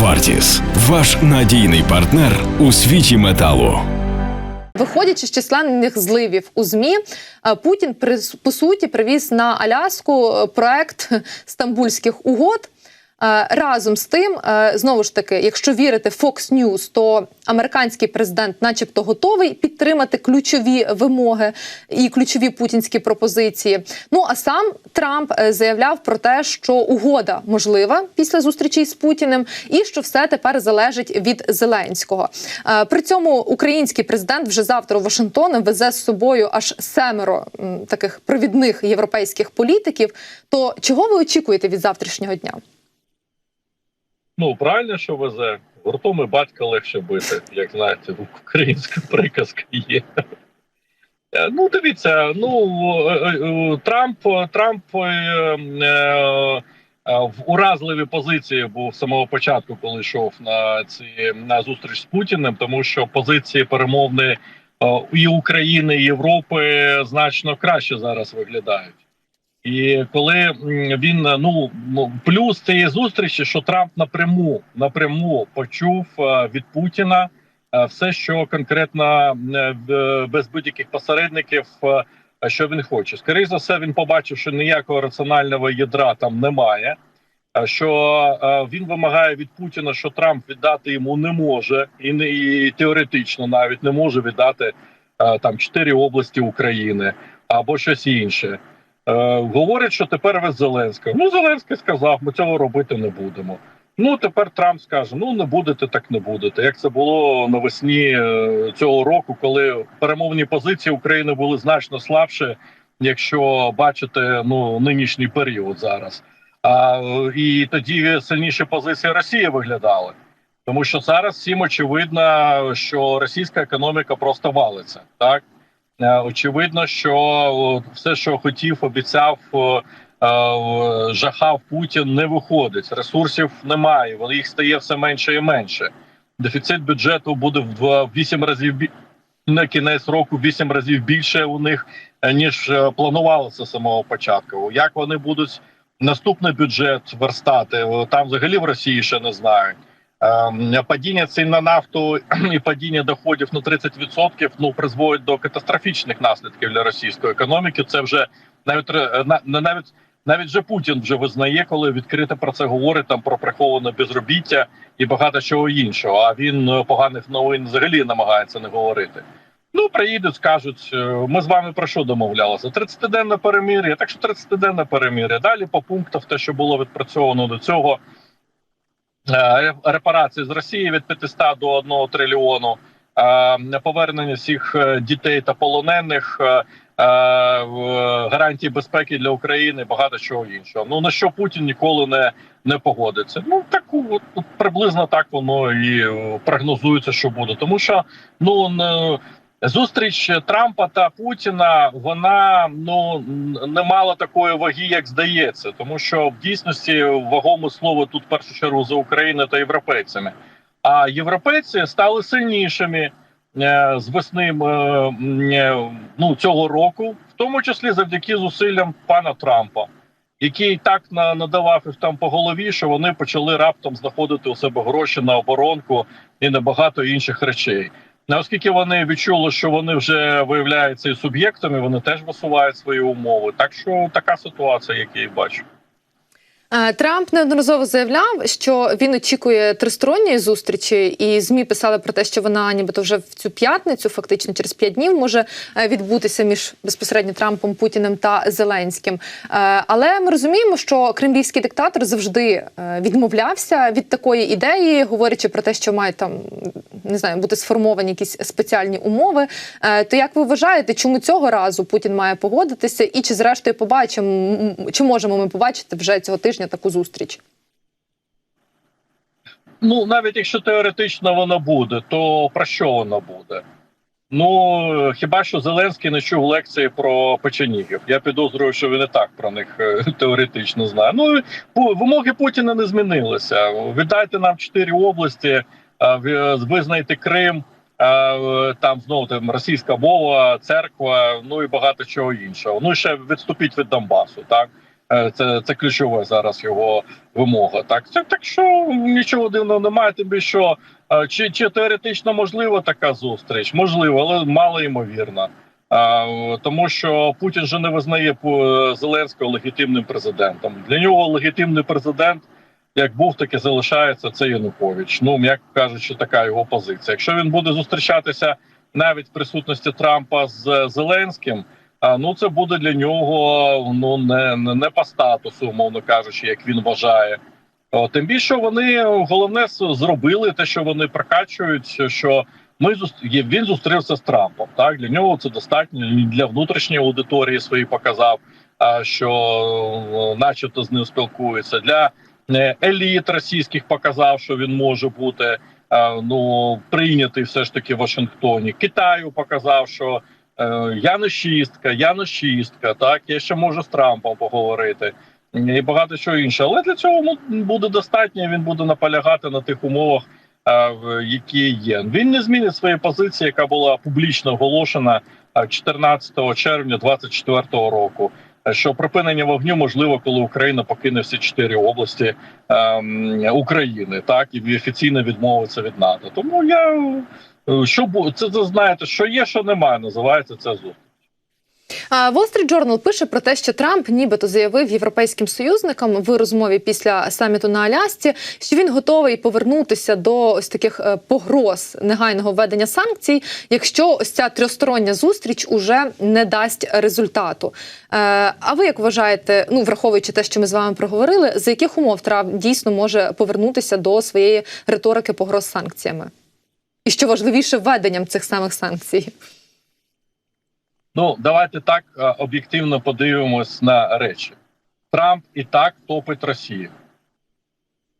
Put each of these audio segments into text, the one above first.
Вартіс ваш надійний партнер у світі металу. Виходячи з численних зливів у змі, е, Путін по суті привіз на Аляску е, проект стамбульських угод. Е, Разом з тим, е, знову ж таки, якщо вірити Fox News, то американський президент, начебто, готовий підтримати ключові вимоги і ключові путінські пропозиції. Ну а сам Трамп е, заявляв про те, що угода можлива після зустрічі з Путіним, і що все тепер залежить від Зеленського. При цьому український президент вже завтра у Вашингтон везе з собою аж семеро таких провідних європейських політиків. То чого ви очікуєте від завтрашнього дня? Ну, правильно, що везе. Гуртом і батька легше бити, як знаєте, українська приказка є. Е, Ну, дивіться, ну е, е, Трамп Трамп е, е, в уразливій позиції був з самого початку, коли йшов на ці на зустріч з Путіним, тому що позиції перемовні і України, і Європи значно краще зараз виглядають. І коли він ну ну, плюс цієї зустрічі, що Трамп напряму напряму почув е, від Путіна е, все, що конкретно е, без будь-яких посередників, е, що він хоче. Скоріше за все, він побачив, що ніякого раціонального ядра там немає. е, Що е, він вимагає від Путіна, що Трамп віддати йому не може, і не і теоретично навіть не може віддати е, там чотири області України або щось інше. Е, говорять, що тепер ви Зеленський. Ну, Зеленський сказав, ми цього робити не будемо. Ну тепер Трамп скаже: ну не будете, так не будете. Як це було навесні е, цього року, коли перемовні позиції України були значно слабші, якщо бачите ну нинішній період зараз. А і тоді сильніші позиції Росії виглядали. Тому що зараз всім очевидно, що російська економіка просто валиться, так очевидно, що все, що хотів, обіцяв, е, жахав Путін, не виходить. Ресурсів немає. Вони їх стає все менше і менше. Дефіцит бюджету буде в два- вісім разів бі- на кінець року в вісім разів більше у них е, ніж е, планувалося з самого початку. Як вони будуть наступний бюджет верстати? Там взагалі в Росії ще не знають. Ем, Падіння цін на нафту і падіння доходів на 30% ну призводить до катастрофічних наслідків для російської економіки. Це вже навіть на- на- навіть навіть же Путін вже визнає, коли відкрито про це говорить там про приховане безробіття і багато чого іншого. А він е, поганих новин взагалі намагається не говорити. Ну приїдуть, скажуть, е, ми з вами про що домовлялися? 30-денне перемир'я. Так що 30-денне перемир'я. Далі по пунктах, те, що було відпрацьовано до цього. Е, репарації з Росії від 500 до 1 трильйону, е, повернення всіх е, дітей та полонених, гарантії безпеки для України, багато чого іншого. Ну на що Путін ніколи не, не погодиться. Ну таку от, приблизно так воно і прогнозується, що буде, тому що ну не. Зустріч Трампа та Путіна вона ну не мала такої ваги, як здається, тому що в дійсності вагоме слово тут в першу чергу за Україною та європейцями. А європейці стали сильнішими е, з весни е, е, ну, цього року, в тому числі завдяки зусиллям пана Трампа, який так на- надавав їх там по голові, що вони почали раптом знаходити у себе гроші на оборонку і на багато інших речей. Оскільки вони відчули, що вони вже виявляються і суб'єктами, вони теж висувають свої умови. Так що така ситуація, як я і бачу. Е, Трамп неодноразово заявляв, що він очікує тристоронньої зустрічі, і змі писали про те, що вона нібито вже в цю п'ятницю, фактично через п'ять днів, може е, відбутися між безпосередньо Трампом, Путіним та Зеленським. Е, Але ми розуміємо, що кремлівський диктатор завжди відмовлявся від такої ідеї, говорячи про те, що мають там не знаю, бути сформовані якісь спеціальні умови. То як ви вважаєте, чому цього разу Путін має погодитися, і чи зрештою побачимо, чи можемо ми побачити вже цього тижня таку зустріч? Ну навіть якщо теоретично воно буде, то про що воно буде? Ну хіба що Зеленський не чув лекції про печенігів? Я підозрюю, що він і так про них е, теоретично знає. Ну вимоги Путіна не змінилися. Віддайте нам чотири області, е, визнайте Крим. е, Там знову там російська мова, церква, ну і багато чого іншого. Ну і ще відступіть від Донбасу. Так Е, Це, це ключова зараз його вимога. Так, це так що нічого дивного немає. Тобі що е, чи, чи теоретично можлива така зустріч? Можливо, але мало ймовірно. Е, Тому що Путін же не визнає Зеленського легітимним президентом. Для нього легітимний президент, як був, так і залишається. Це Янукович. Ну м'яко кажучи, така його позиція. Якщо він буде зустрічатися навіть в присутності Трампа з Зеленським. Ну це буде для нього ну не, не, по статусу, умовно кажучи, як він вважає. Тим більше вони головне зробили те, що вони прокачують. Що ми він зустрівся з Трампом. Так для нього це достатньо для внутрішньої аудиторії свої показав, що, начебто, з ним спілкується. Для е, еліт російських показав, що він може бути ну прийнятий все ж таки в Вашингтоні. Китаю показав, що Е, Я не шістка, я не шістка. Так я ще можу з Трампом поговорити і багато чого інше. Але для цього ну, буде достатньо. Він буде наполягати на тих умовах, е, які є. Він не змінить своєї позиції, яка була публічно оголошена е, 14 червня 2024 року. Що припинення вогню можливо, коли Україна покине всі чотири області ем, України, так і офіційно відмовиться від НАТО. Тому я е, що це, це знаєте, що є, що немає. Називається це зустріч. Wall Street Journal пише про те, що Трамп нібито заявив європейським союзникам в розмові після саміту на Алясці, що він готовий повернутися до ось таких е, погроз негайного введення санкцій, якщо ось ця трьохстороння зустріч уже не дасть результату. Е, А ви як вважаєте, ну враховуючи те, що ми з вами проговорили, за яких умов Трамп дійсно може повернутися до своєї риторики погроз санкціями? І що важливіше введенням цих самих санкцій? Ну давайте так е, об'єктивно подивимось на речі. Трамп і так топить Росію.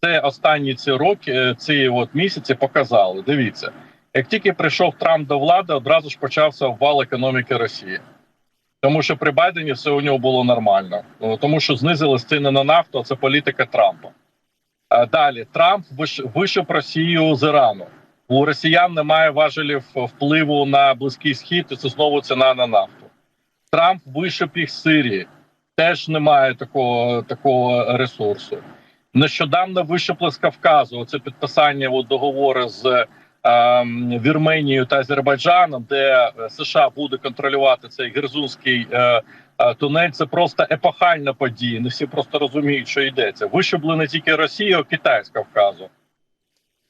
Це останні ці роки, е, ці от місяці показали. Дивіться, як тільки прийшов Трамп до влади, одразу ж почався обвал економіки Росії. Тому що при Байдені все у нього було нормально, Ну, тому що знизились ціни на нафту, це політика Трампа. Далі Трамп виш- вишив Росію з Ірану. У росіян немає важелів впливу на близький схід, і це знову ціна на нафту. Трамп вишив їх з Сирії, теж немає такого, такого ресурсу. Нещодавно вишипли з Кавказу. Це підписання от, договору з ем, Вірменією та Азербайджаном, де е, США буде контролювати цей герзунський е, е, тунель. Це просто епохальна подія. Не всі просто розуміють, що йдеться. Вишибли не тільки Росію, а Китай з Кавказу.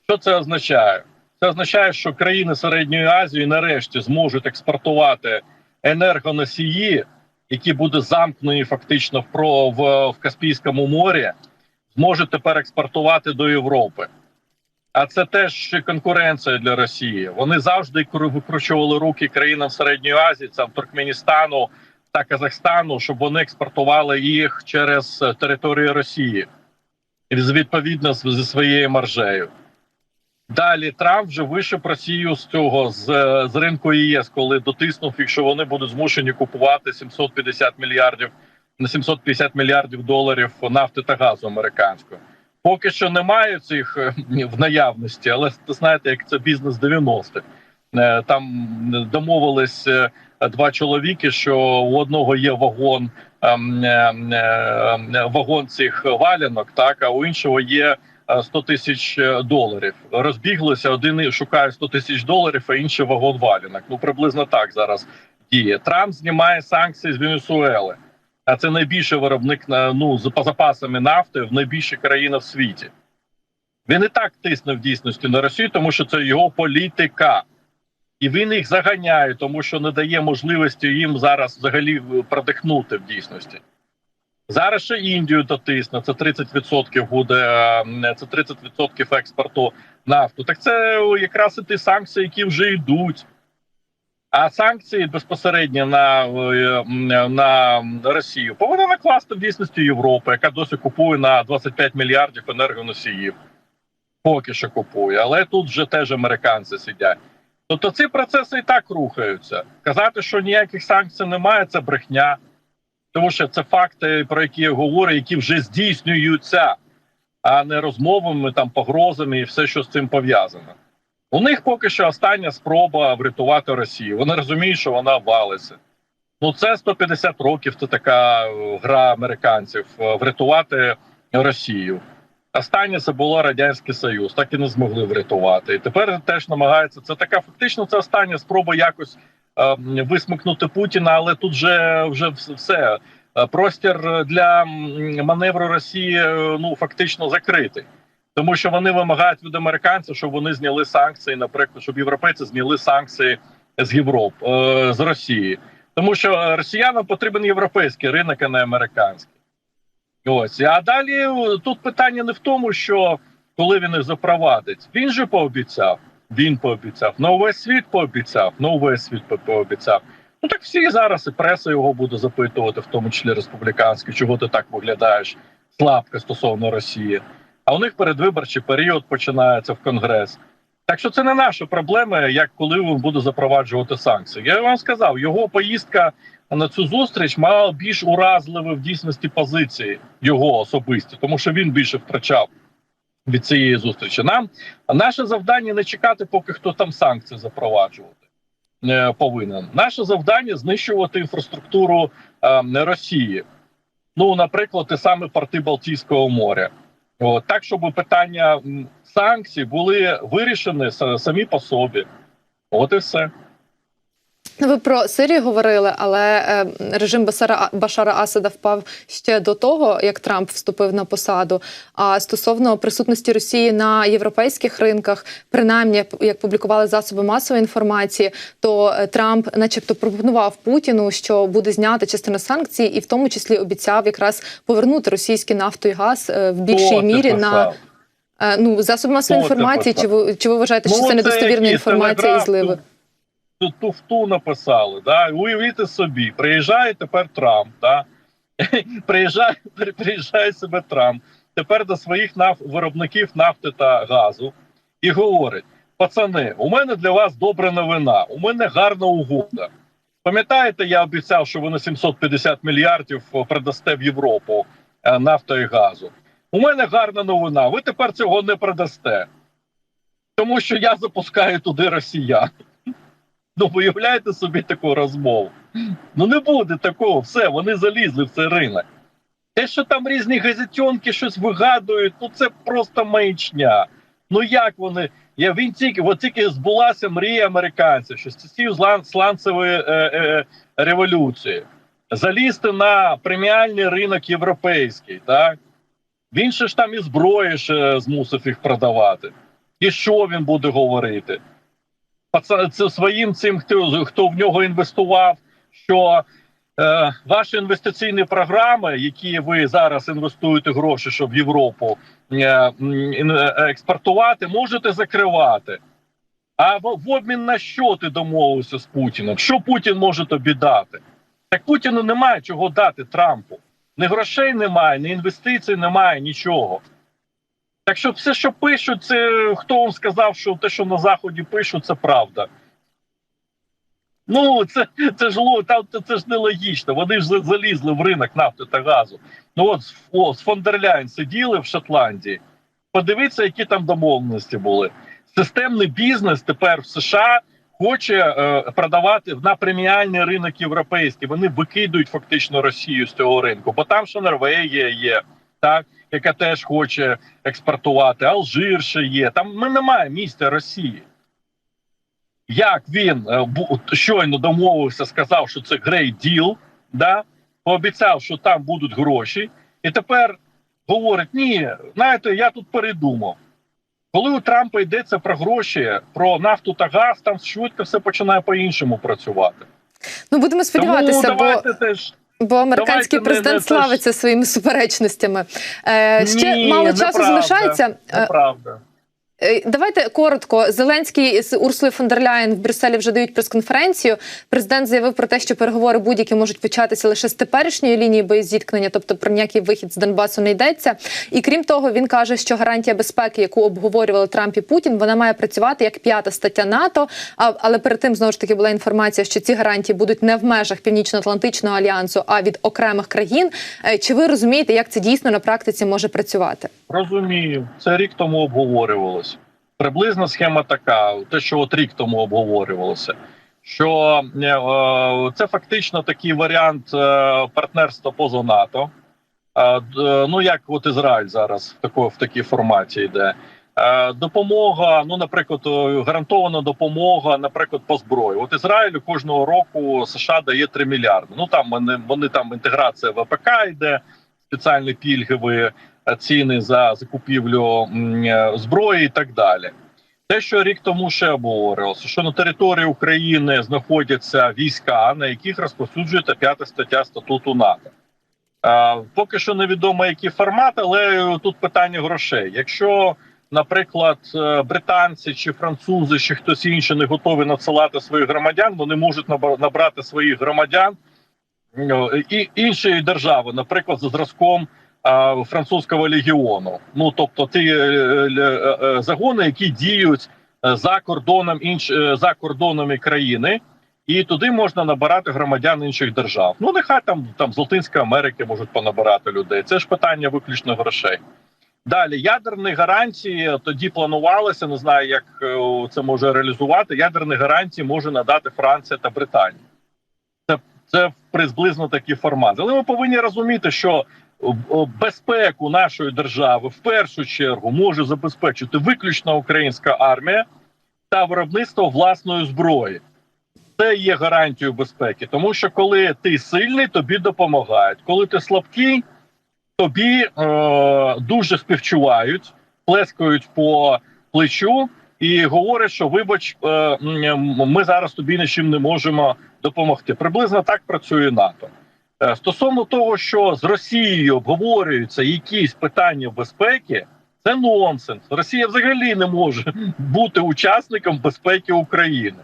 Що це означає? Це означає, що країни Середньої Азії нарешті зможуть експортувати енергоносії, які будуть замкнені фактично в, про- в, в Каспійському морі, зможуть тепер експортувати до Європи. А це теж конкуренція для Росії. Вони завжди викручували руки країнам Середньої Азії, це Туркменістану та Казахстану, щоб вони експортували їх через е, територію Росії і відповідно зі своєю маржею. Далі Трамп вже вийшов Росію з цього з, з ринку ЄС, коли дотиснув їх, що вони будуть змушені купувати 750 мільярдів на 750 мільярдів доларів нафти та газу американської. Поки що немає цих е, в наявності, але ви знаєте, як це бізнес 90-х. Е, Там домовились е, два чоловіки, що у одного є вагон ем, е, е, вагон цих валянок, так а у іншого є е, 100 тисяч е, доларів. Розбіглися один шукає 100 тисяч доларів, а інший вагон валянок. Ну приблизно так зараз діє. Трамп знімає санкції з Венесуели, а це найбільший виробник на ну з по запасами нафти в найбільшій країні в світі. Він і так тисне в дійсності на Росію, тому що це його політика. І він їх заганяє, тому що не дає можливості їм зараз взагалі продихнути в дійсності. Зараз ще Індію дотисне, це 30% буде е, це 30% експорту нафту. Так це якраз і ті санкції, які вже йдуть. А санкції безпосередньо на, е, на Росію повинна накласти в дійсності Європа, яка досі купує на 25 мільярдів енергоносіїв. Поки що купує, але тут вже теж американці сидять. Тобто ці процеси і так рухаються. Казати, що ніяких санкцій немає, це брехня. Тому що це факти, про які я говорю, які вже здійснюються, а не розмовами, там, погрозами і все, що з цим пов'язано. У них поки що остання спроба врятувати Росію. Вони розуміють, що вона валиться. Ну це 150 років. Це така е, гра американців е, врятувати Росію. Останнє це було радянський союз, так і не змогли врятувати. І тепер теж намагається. Це така фактично. Це остання спроба якось висмикнути Путіна, але тут же вже все. Е, Простір для маневру Росії е, ну фактично закритий, тому що вони вимагають від американців, щоб вони зняли санкції, наприклад, щоб європейці зняли санкції з Європи е, з Росії, тому що росіянам потрібен європейський ринок, а не американський. Ось а далі тут питання не в тому, що коли він їх запровадить, він же пообіцяв. Він пообіцяв, на увесь світ пообіцяв, на увесь світ пообіцяв. Ну так всі зараз і преса його буде запитувати, в тому числі республіканські, чого ти так виглядаєш слабко стосовно Росії. А у них передвиборчий період починається в Конгрес. Так що це не наша проблема, як коли він буде запроваджувати санкції. Я вам сказав, його поїздка на цю зустріч мала більш уразливі в дійсності позиції його особисті, тому що він більше втрачав від цієї зустрічі. Нам наше завдання не чекати, поки хто там санкції запроваджувати е, повинен. Наше завдання знищувати інфраструктуру е, Росії. Ну, наприклад, і саме порти Балтійського моря. От, так, щоб питання санкцій були вирішені самі по собі. От і все. Ви про Сирію говорили, але е, режим Басара Башара Асада впав ще до того, як Трамп вступив на посаду. А стосовно присутності Росії на європейських ринках, принаймні як публікували засоби масової інформації, то е, Трамп, начебто, пропонував Путіну, що буде знята частина санкцій, і в тому числі обіцяв якраз повернути російський нафту і газ е, в більшій це мірі на ну засоби масової це інформації. Чи ви чи ви вважаєте, що Ну, це недостовірна інформація і зливи? Тут туфту написали. Да? Уявіть собі, приїжджає тепер Трамп. Да? приїжджає, приїжджає себе Трамп тепер до своїх наф... виробників нафти та газу і говорить: пацани, у мене для вас добра новина, у мене гарна угода. Пам'ятаєте, я обіцяв, що ви на 750 мільярдів продасте в Європу е, нафту і газу. У мене гарна новина. Ви тепер цього не продасте, тому що я запускаю туди росіян. Ну, виявляєте собі таку розмову. Ну не буде такого, все, вони залізли в цей ринок. Те, що там різні газетенки щось вигадують, ну це просто маячня. Ну як вони? Я він тільки от тільки збулася мрія американців, що з часів сланцевої е, е, революції залізти на преміальний ринок європейський, так він ще ж там і зброї ще змусив їх продавати. І що він буде говорити? Це своїм цим, хто, хто в нього інвестував, що е, ваші інвестиційні програми, які ви зараз інвестуєте гроші, щоб в Європу е, е, експортувати, можете закривати. А в, в обмін на що ти домовився з Путіним? Що Путін може тобі дати? Так Путіну немає чого дати Трампу. Ні грошей немає, ні інвестицій немає, нічого. Так що все, що пишуть, це хто вам сказав, що те, що на Заході пишуть, це правда. Ну, це, це ж там, це, ж нелогічно. Вони ж залізли в ринок нафти та газу. Ну от о, з Фондерляйн сиділи в Шотландії. Подивіться, які там домовленості були. Системний бізнес тепер в США хоче е, продавати на преміальний ринок європейський. Вони викидують фактично Росію з цього ринку, бо там ще Норвегія є, так яка теж хоче експортувати. Алжир ще є. Там ми немає місця Росії. Як він е, щойно домовився, сказав, що це great deal, да? пообіцяв, що там будуть гроші, і тепер говорить: ні, знаєте, я тут передумав. Коли у Трампа йдеться про гроші, про нафту та газ, там швидко все починає по-іншому працювати. Ну будемо сподіватися, Тому бо давайте теж Бо американський Давайте не- президент не ж- славиться своїми суперечностями. Е, ще Ні, мало часу неправда, залишається. Е, Неправда. Е, Давайте коротко. Зеленський з Урсулою фон дер Ляєн в Брюсселі вже дають прес-конференцію. Президент заявив про те, що переговори будь-які можуть початися лише з теперішньої лінії боєзіткнення, тобто про ніякий вихід з Донбасу не йдеться. І крім того, він каже, що гарантія безпеки, яку обговорювали Трамп і Путін, вона має працювати як п'ята стаття НАТО. Але перед тим знову ж таки була інформація, що ці гарантії будуть не в межах Північно-Атлантичного альянсу, а від окремих країн. Е, Чи ви розумієте, як це дійсно на практиці може працювати? Розумію, це рік тому обговорювалося. Приблизна схема така: те, що от рік тому обговорювалося. що е, е, це фактично такий варіант е, партнерства поза НАТО. Е, Ну як от Ізраїль зараз в такої в такій форматі йде. Е, Допомога, ну наприклад, е, гарантована допомога, наприклад, по зброї. От Ізраїлю кожного року США дає 3 мільярди. Ну там вони, вони там інтеграція ВПК йде, спеціальні пільгові е, ціни за закупівлю е, зброї і так далі. Те, що рік тому ще обговорювалося, що на території України знаходяться війська, на яких розповсюджується п'ята стаття статуту НАТО. Поки що невідомо який формат, але тут питання грошей. Якщо, наприклад, е, британці чи французи, чи хтось інший не готові надсилати своїх громадян, вони можуть набрати своїх громадян е, і іншої держави, наприклад, за зразком французького легіону. Ну тобто, ті е, е, е, загони, які діють за кордоном інш за кордонами країни. І туди можна набирати громадян інших держав. Ну нехай там там з Латинської Америки можуть понабирати людей. Це ж питання виключно грошей. Далі ядерні гарантії тоді планувалося. Не знаю, як це може реалізувати. Ядерні гарантії може надати Франція та Британія. Це це приблизно такий формат. Але ми повинні розуміти, що безпеку нашої держави в першу чергу може забезпечити виключно українська армія та виробництво власної зброї. Це є гарантією безпеки, тому що коли ти сильний, тобі допомагають. Коли ти слабкий, тобі е, дуже співчувають, плескають по плечу і говорять, що вибач, е, ми зараз тобі нічим не можемо допомогти. Приблизно так працює НАТО. Е, Стосовно того, що з Росією обговорюються якісь питання безпеки, це нонсенс. Росія взагалі не може бути учасником безпеки України.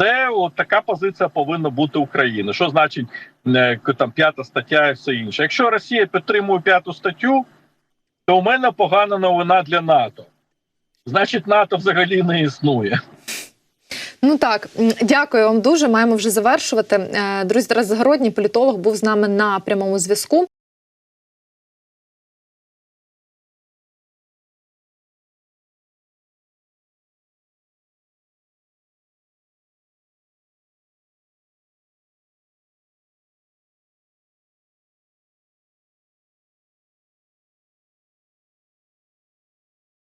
Це от така позиція повинна бути України. Що значить е, там п'ята стаття і все інше? Якщо Росія підтримує п'яту статтю, то у мене погана новина для НАТО. Значить, НАТО взагалі не існує. Ну так, дякую вам дуже. Маємо вже завершувати. Е, Друзі, Тарас Загородній, політолог, був з нами на прямому зв'язку.